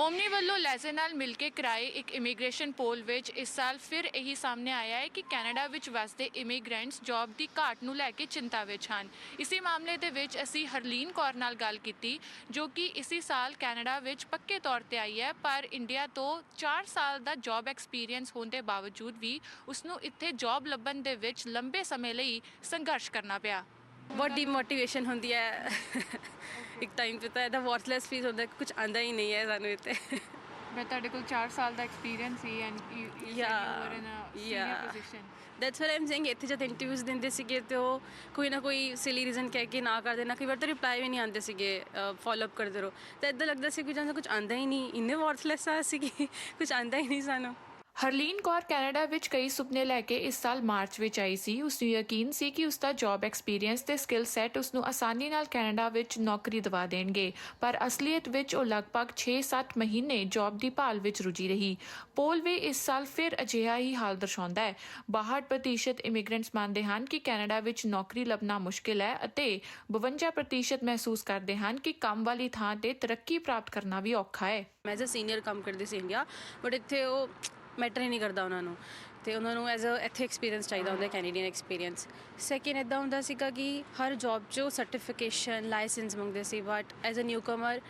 Omni ਵੱਲੋਂ ਲੈਜ਼ੇ ਨਾਲ ਮਿਲ ਕੇ ਕਰਾਏ ਇੱਕ ਇਮੀਗ੍ਰੇਸ਼ਨ ਪੋਲ ਵਿੱਚ ਇਸ ਸਾਲ ਫਿਰ ਇਹੀ ਸਾਹਮਣੇ ਆਇਆ ਹੈ ਕਿ ਕੈਨੇਡਾ ਵਿੱਚ ਵਸਦੇ ਇਮੀਗ੍ਰੈਂਟਸ ਜੌਬ ਦੀ ਘਾਟ ਨੂੰ ਲੈ ਕੇ ਚਿੰਤਾ ਵਿੱਚ ਹਨ। ਇਸੇ ਮਾਮਲੇ ਦੇ ਵਿੱਚ ਅਸੀਂ ਹਰਲੀਨ ਕੌਰ ਨਾਲ ਗੱਲ ਕੀਤੀ, ਜੋ ਕਿ ਇਸੇ ਸਾਲ ਕੈਨੇਡਾ ਵਿੱਚ ਪੱਕੇ ਤੌਰ ਤੇ ਆਈ ਹੈ, ਪਰ ਇੰਡੀਆ ਤੋਂ 4 ਸਾਲ ਦਾ ਜੌਬ ਐਕਸਪੀਰੀਅੰਸ ਹੋਣ ਦੇ ਬਾਵਜੂਦ ਵੀ ਉਸ ਨੂੰ ਇੱਥੇ ਜੌਬ ਲੱਭਣ ਦੇ ਵਿੱਚ ਲੰਬੇ ਸਮੇਂ ਲਈ ਸੰਘਰਸ਼ ਕਰਨਾ ਪਿਆ। ਬਹੁਤ ਡੀਮੋਟੀਵੇਸ਼ਨ ਹੁੰਦੀ ਹੈ। ਇੱਕ ਟਾਈਮ ਤੇ ਤਾਂ ਇਹਦਾ ਵਰਥਲੈਸ ਫੀਲ ਹੁੰਦਾ ਕਿ ਕੁਝ ਆਂਦਾ ਹੀ ਨਹੀਂ ਹੈ ਸਾਨੂੰ ਇੱਥੇ। ਮੈਂ ਤੁਹਾਡੇ ਕੋਲ 4 ਸਾਲ ਦਾ experience C and you yeah that's what i'm saying ਇੱਥੇ ਜਦ ਇੰਟਰਵਿਊਜ਼ ਦਿੰਦੇ ਸੀਗੇ ਤੇ ਉਹ ਕੋਈ ਨਾ ਕੋਈ ਸਿਲੀ ਰੀਜ਼ਨ ਕਹਿ ਕੇ ਨਾ ਕਰ ਦੇਣਾ ਕਈ ਵਾਰ ਤਾਂ ਰਿਪਲਾਈ ਵੀ ਨਹੀਂ ਆਉਂਦੇ ਸੀਗੇ ਫਾਲੋ ਅਪ ਕਰਦੇ ਰਹੋ। ਤਾਂ ਇਦਾਂ ਲੱਗਦਾ ਸੀ ਕਿ ਜਦੋਂ ਕੁਝ ਆਂਦਾ ਹੀ ਨਹੀਂ ਇੰਨੇ ਵਰਥਲੈਸ ਆ ਸੀ ਕਿ ਕੁਝ ਆਂਦਾ ਹੀ ਨਹੀਂ ਸਾਨੂੰ। ਹਰਲੀਨ ਕੌਰ ਕੈਨੇਡਾ ਵਿੱਚ ਕਈ ਸੁਪਨੇ ਲੈ ਕੇ ਇਸ ਸਾਲ ਮਾਰਚ ਵਿੱਚ ਆਈ ਸੀ। ਉਸ ਨੂੰ ਯਕੀਨ ਸੀ ਕਿ ਉਸ ਦਾ ਜੌਬ ਐਕਸਪੀਰੀਅੰਸ ਤੇ ਸਕਿੱਲ ਸੈੱਟ ਉਸ ਨੂੰ ਆਸਾਨੀ ਨਾਲ ਕੈਨੇਡਾ ਵਿੱਚ ਨੌਕਰੀ ਦਿਵਾ ਦੇਣਗੇ। ਪਰ ਅਸਲੀਅਤ ਵਿੱਚ ਉਹ ਲਗਭਗ 6-7 ਮਹੀਨੇ ਜੌਬ ਦੀ ਭਾਲ ਵਿੱਚ ਰੁੱਝੀ ਰਹੀ। ਪੋਲ ਵੀ ਇਸ ਸਾਲ ਫਿਰ ਅਜਿਹਾ ਹੀ ਹਾਲ ਦਰਸਾਉਂਦਾ ਹੈ। 62% ਇਮੀਗ੍ਰੈਂਟਸ ਮੰਨਦੇ ਹਨ ਕਿ ਕੈਨੇਡਾ ਵਿੱਚ ਨੌਕਰੀ ਲੱਭਣਾ ਮੁਸ਼ਕਿਲ ਹੈ ਅਤੇ 52% ਮਹਿਸੂਸ ਕਰਦੇ ਹਨ ਕਿ ਕੰਮ ਵਾਲੀ ਥਾਂ ਤੇ ਤਰੱਕੀ ਪ੍ਰਾਪਤ ਕਰਨਾ ਵੀ ਔਖਾ ਹੈ। ਮੈਂ ਐਜ਼ ਅ ਸੀਨੀਅਰ ਕੰਮ ਕਰਦੀ ਸੀ ਇੰਡੀਆ ਬਟ ਇੱਥੇ ਉਹ ਮੈਟਰ ਹੀ ਨਹੀਂ ਕਰਦਾ ਉਹਨਾਂ ਨੂੰ। ਤੇ ਉਹਨਾਂ ਨੂੰ ਐਜ਼ ਅ ਇੱਥੇ ਐਕਸਪੀਰੀਅੰਸ ਚਾਹੀਦਾ ਹੁੰਦਾ ਕੈਨੇਡੀਅਨ ਐਕਸਪੀਰੀਅੰਸ ਸੈਕਿੰਡ ਇਦਾਂ ਹੁੰਦਾ ਸੀਗਾ ਕਿ ਹਰ ਜੌਬ 'ਚ ਸਰਟੀਫਿਕੇਸ਼ਨ ਲਾਇਸੈਂਸ ਮੰਗਦੇ ਸੀ ਬਟ ਐਜ਼ ਅ ਨਿਊਕਮਰ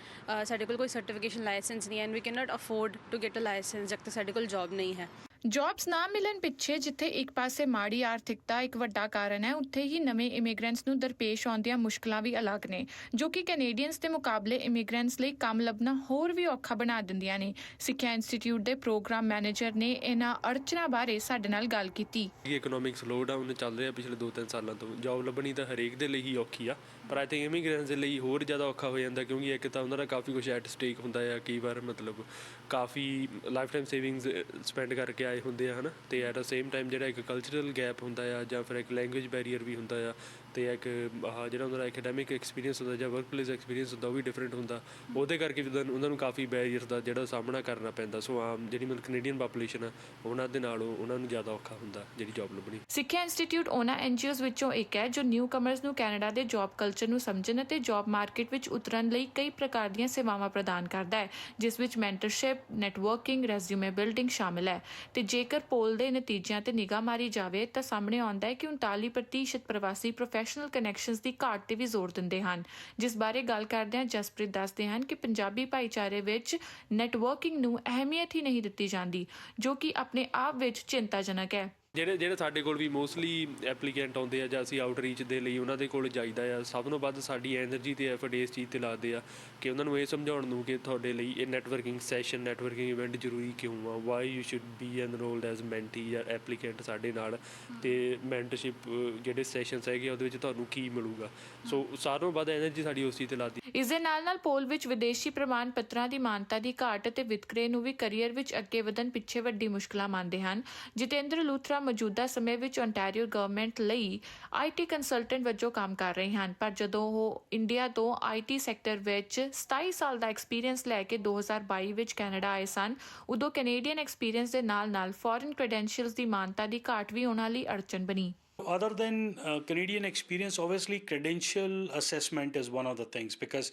ਸਾਡੇ ਕੋਲ ਕੋਈ ਸਰਟੀਫਿਕੇਸ਼ਨ ਲਾਇਸੈਂਸ ਨਹੀਂ and we can not afford to get a license ਜਦ ਤੱਕ ਸਾਡੇ ਕੋਲ ਜੌਬ ਨਹੀਂ ਹੈ। ਜੌਬਸ ਨਾ ਮਿਲਣ ਪਿੱਛੇ ਜਿੱਥੇ ਇੱਕ ਪਾਸੇ ਮਾੜੀ ਆਰਥਿਕਤਾ ਇੱਕ ਵੱਡਾ ਕਾਰਨ ਹੈ, ਉੱਥੇ ਹੀ ਨਵੇਂ ਇਮੀਗ੍ਰੈਂਟਸ ਨੂੰ ਦਰਪੇਸ਼ ਆਉਂਦੀਆਂ ਮੁਸ਼ਕਲਾਂ ਵੀ ਅਲੱਗ ਨੇ, ਜੋ ਕਿ ਕੈਨੇਡੀਅਨਸ ਦੇ ਮੁਕਾਬਲੇ ਇਮੀਗ੍ਰੈਂਟਸ ਲਈ ਕੰਮ ਲੱਭਣਾ ਹੋਰ ਵੀ ਔਖਾ ਬਣਾ ਦਿੰਦੀਆਂ ਨੇ। ਸਿੱਖਿਆ ਇੰਸਟੀਚਿਊਟ ਦੇ ਪ੍ਰੋਗਰਾਮ ਮੈਨੇਜਰ ਨੇ ਇਹਨਾਂ ਅੜਚਨਾ ਬਾਰੇ ਸਾਡੇ ਨਾਲ ਗੱਲ ਕੀਤੀ। ਕਿ ਇਕਨੋਮਿਕ ਸਲੋਡਾਊਨ ਚੱਲ ਰਿਹਾ ਪਿਛਲੇ 2-3 ਸਾਲਾਂ ਤੋਂ। ਜੌਬ ਲੱਭਣੀ ਤਾਂ ਹਰੇਕ ਦੇ ਲਈ ਹੀ ਔਖੀ ਆ, ਪਰ ਆਈ ਥਿੰਕ ਇਮੀਗ੍ਰੈਂਟਸ ਦੇ ਲਈ ਹੋਰ ਜ਼ਿਆਦਾ ਔਖਾ ਹੋ ਜਾਂਦਾ ਕਿਉਂਕਿ ਇੱਕ ਤਾਂ ਉਹਨਾਂ ਦਾ ਕਾਫੀ ਕੁਝ ਐਟ ਸਟੇਕ ਹੁੰਦਾ ਆ, ਕਈ ਵਾਰ ਮਤਲਬ ਕਾਫੀ ਲਾਈਫ ਟਾਈਮ ਸੇਵਿੰਗਸ ਸਪੈਂਡ ਕਰਕੇ ਆਏ ਹੁੰਦੇ ਆ ਹਨਾ, ਤੇ ਐਟ ਦਾ ਸੇਮ ਟਾਈਮ ਜਿਹੜਾ ਇੱਕ ਕਲਚਰਲ ਗੈਪ ਹੁੰਦਾ ਆ ਜਾਂ ਫਿਰ ਇੱਕ ਲੈਂਗੁਏਜ ਬੈਰੀਅਰ ਵੀ ਹੁੰਦਾ ਆ ਤੇ ਇੱਕ, ਆਹ ਜਿਹੜਾ ਉਹਨਾਂ ਦਾ ਐਕੈਡੈਮਿਕ ਐਕਸਪੀਰੀਅੰਸ ਹੁੰਦਾ ਜਾਂ ਵਰਕਪਲੇਸ ਐਕਸਪੀਰੀਅੰਸ ਹੁੰਦਾ, ਉਹ ਵੀ ਡਿਫਰੈਂਟ ਹੁੰਦਾ। ਉਹਦੇ ਕਰਕੇ ਵੀ ਉਹਨਾਂ ਨੂੰ- ਕਾਫੀ ਬੈਰੀਅਰ ਦਾ ਜਿਹੜਾ ਸਾਹਮਣਾ ਕਰਨਾ ਪੈਂਦਾ। ਸੋ ਆਮ ਜਿਹੜੀ ਮਤਲਬ ਕੈਨੇਡੀਅਨ ਪਾਪੂਲੇਸ਼ਨ ਆ, ਉਹਨਾਂ ਦੇ ਨਾਲੋਂ ਉਹਨਾਂ ਨੂੰ ਜ਼ਿਆਦਾ ਔਖਾ ਹੁੰਦਾ ਜਿਹੜੀ ਜੌਬ ਲੱਭਣੀ। ਸਿੱਖਿਆ ਇੰਸਟੀਚਿਊਟ ਉਹਨਾਂ ਐਨਜੀਓਜ਼ ਵਿੱਚੋਂ ਇੱਕ ਹੈ, ਜੋ ਨਿਊ ਕਮਰਸ ਨੂੰ ਕੈਨੇਡਾ ਦੇ ਜੌਬ ਕਲਚਰ ਨੂੰ ਸਮਝਣ ਅਤੇ ਜੌਬ ਮਾਰਕੀਟ ਵਿੱਚ ਉਤਰਨ ਲਈ ਕਈ ਪ੍ਰਕਾਰ ਦੀਆਂ ਸੇਵਾਵਾਂ ਪ੍ਰਦਾਨ ਕਰਦਾ ਹੈ, ਜਿਸ ਵਿੱਚ ਮੈਂਟਰਸ਼ਿਪ ਨੈਟਵਰਕਿੰਗ ਰੈਜ਼ਿਊਮੇ ਬਿਲਡਿੰਗ ਸ਼ਾਮਿਲ ਹੈ। ਤੇ ਜੇਕਰ ਪੋਲ ਦੇ ਨਤੀਜਿਆਂ ਤੇ ਨਿਗਾਹ ਮਾਰੀ ਜਾਵੇ, ਤਾਂ ਸਾਹਮਣੇ ਆਉਂਦਾ ਹੈ ਕਿ 39% ਪ੍ਰਵਾਸੀ ਪ੍ਰੋਫੈਸ਼ਨਲ ਕਨੈਕਸ਼ਨਸ ਦੀ ਘਾਟ ਤੇ ਵੀ ਜ਼ੋਰ ਦਿੰਦੇ ਹਨ। ਜਿਸ ਬਾਰੇ ਗੱਲ ਕਰਦਿਆਂ ਜਸਪ੍ਰੀਤ ਦੱਸਦੇ ਹਨ ਕਿ ਪੰਜਾਬੀ ਭਾਈਚਾਰੇ ਵਿੱਚ ਨੈਟਵਰਕਿੰਗ ਨੂੰ ਅਹਿਮੀਅਤ ਹੀ ਨਹੀਂ ਦਿੱਤੀ ਜਾਂਦੀ, ਜੋ ਕਿ ਆਪਣੇ ਆਪ ਵਿੱਚ ਚਿੰਤਾਜਨਕ ਹੈ। ਜਿਹੜੇ ਜਿਹੜੇ ਸਾਡੇ ਕੋਲ ਵੀ ਮੋਸਟਲੀ ਐਪਲੀਕੈਂਟ ਆਉਂਦੇ ਆ ਜਾਂ ਅਸੀਂ ਆਊਟਰੀਚ ਦੇ ਲਈ ਉਹਨਾਂ ਦੇ ਕੋਲ ਜਾਈਦਾ ਆ, ਸਭ ਤੋਂ ਵੱਧ ਸਾਡੀ ਐਨਰਜੀ ਤੇ ਐਫਰਟ ਇਸ ਚੀਜ਼ ਤੇ ਲਾਦੇ ਆ ਕਿ ਉਹਨਾਂ ਨੂੰ ਇਹ ਸਮਝਾਉਣ ਨੂੰ ਕਿ ਤੁਹਾਡੇ ਲਈ ਇਹ ਨੈਟਵਰਕਿੰਗ ਸੈਸ਼ਨ ਨੈਟਵਰਕਿੰਗ ਇਵੈਂਟ ਜ਼ਰੂਰੀ ਕਿਉਂ ਆ? Why you should be enrolled as mentee ਜਾਂ ਐਪਲੀਕੈਂਟ ਸਾਡੇ ਨਾਲ? ਤੇ ਮੈਂਟਰਸ਼ਿਪ ਜਿਹੜੇ ਸੈਸ਼ਨਸ ਹੈਗੇ ਉਹਦੇ ਵਿੱਚ ਤੁਹਾਨੂੰ ਕੀ ਮਿਲੂਗਾ? ਸੋ ਸਾਰਿਆਂ ਤੋਂ ਵੱਧ ਐਨਰਜੀ ਸਾਡੀ ਉਸ ਚੀਜ਼ ਤੇ ਲਾਦੀ ਇਸ ਦੇ ਨਾਲ ਨਾਲ ਪੋਲ ਵਿੱਚ ਵਿਦੇਸ਼ੀ ਪ੍ਰਮਾਣ ਪੱਤਰਾਂ ਦੀ ਮਾਨਤਾ ਦੀ ਘਾਟ ਅਤੇ ਵਿਤਕਰੇ ਨੂੰ ਵੀ ਕੈਰੀਅਰ ਵਿੱਚ ਅੱਗੇ ਵਧਣ ਪਿੱਛੇ ਵੱਡੀ ਮੁਸ਼ਕਲਾਂ ਮੰਨਦੇ ਹਨ। ਜਿਤੇਂਦਰ ਲੂਥਰਾ ਮੌਜੂਦਾ ਸਮੇਂ ਵਿੱਚ ਓਨਟਾਰੀਓ ਗਵਰਨਮੈਂਟ ਲਈ ਆਈਟੀ ਕੰਸਲਟੈਂਟ ਵਜੋਂ ਕੰਮ ਕਰ ਰਹੇ ਹਨ ਪਰ ਜਦੋਂ ਉਹ ਇੰਡੀਆ ਤੋਂ ਆਈਟੀ ਸੈਕਟਰ ਵਿੱਚ 27 ਸਾਲ ਦਾ ਐਕਸਪੀਰੀਅੰਸ ਲੈ ਕੇ 2022 ਵਿੱਚ ਕੈਨੇਡਾ ਆਏ ਸਨ ਉਦੋਂ ਕੈਨੇਡੀਅਨ ਐਕਸਪੀਰੀਅੰਸ ਦੇ ਨਾਲ ਨਾਲ ਫੋਰਨ ਕ੍ਰੈਡੈਂਸ਼ੀਅਲਸ ਦੀ ਮਾਨਤਾ ਦੀ ਘਾਟ ਵੀ ਉਹਨਾਂ ਲਈ ਅੜਚਨ ਬਣੀ Other than uh, Canadian experience, obviously credential assessment is one of the things because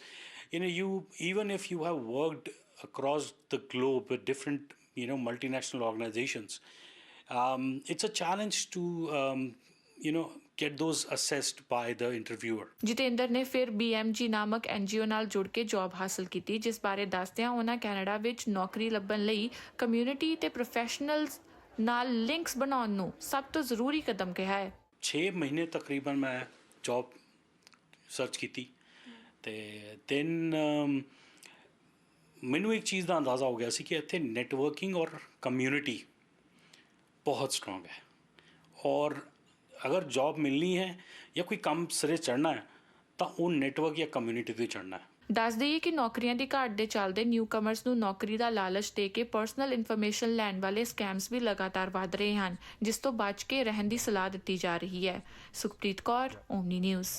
you know you even if you have worked across the globe with different you know multinational organizations, um, it's a challenge to um, you know get those assessed by the interviewer. Jitendra ਨੇ ਫਿਰ BMG ਨਾਮਕ NGO ਨਾਲ ਜੁੜ ਕੇ job ਹਾਸਲ ਕੀਤੀ ਜਿਸ ਬਾਰੇ ਦੱਸਦਿਆਂ ਉਹਨਾਂ ਕੈਨੇਡਾ ਵਿੱਚ ਨੌਕਰੀ ਲੱਭਣ ਲਈ ਕਮਿਊਨਿਟੀ ਤੇ ਪ੍ਰੋਫੈਸ਼ਨਲਸ ਨਾਲ ਲਿੰਕਸ ਬਣਾਉਣ ਨੂੰ ਸਭ ਤੋਂ ਜ਼ਰੂਰੀ ਕਦਮ ਕਿਹਾ ਹੈ 6 ਮਹੀਨੇ ਤਕਰੀਬਨ ਮੈਂ ਜੌਬ ਸਰਚ ਕੀਤੀ ਤੇ ਦੈਨ ਮੈਨੂੰ ਇੱਕ ਚੀਜ਼ ਦਾ ਅੰਦਾਜ਼ਾ ਹੋ ਗਿਆ ਸੀ ਕਿ ਇੱਥੇ ਨੈਟਵਰਕਿੰਗ ਔਰ ਕਮਿਊਨਿਟੀ ਬਹੁਤ ਸਟਰੋਂਗ ਹੈ ਔਰ ਅਗਰ ਜੌਬ ਮਿਲਣੀ ਹੈ ਜਾਂ ਕੋਈ ਕੰਮ ਸਿਰੇ ਚੜਨਾ ਹੈ ਤਾਂ ਉਹ ਨੈਟਵਰਕ ਜਾਂ ਕਮਿਊਨਿਟੀ ਤੇ ਚੜਨਾ ਹੈ ਦੱਸ ਦਈਏ ਕਿ ਨੌਕਰੀਆਂ ਦੀ ਘਾਟ ਦੇ ਚੱਲਦੇ ਨਿਊ ਕਮਰਸ ਨੂੰ ਨੌਕਰੀ ਦਾ ਲਾਲਚ ਦੇ ਕੇ ਪਰਸਨਲ ਇਨਫੋਰਮੇਸ਼ਨ ਲੈਣ ਵਾਲੇ ਸਕੈਮਸ ਵੀ ਲਗਾਤਾਰ ਵਧ ਰਹੇ ਹਨ, ਜਿਸ ਤੋਂ ਬਚ ਕੇ ਰਹਿਣ ਦੀ ਸਲਾਹ ਦਿੱਤੀ ਜਾ ਰਹੀ ਹੈ। Sukhpreet Kaur, Omni News.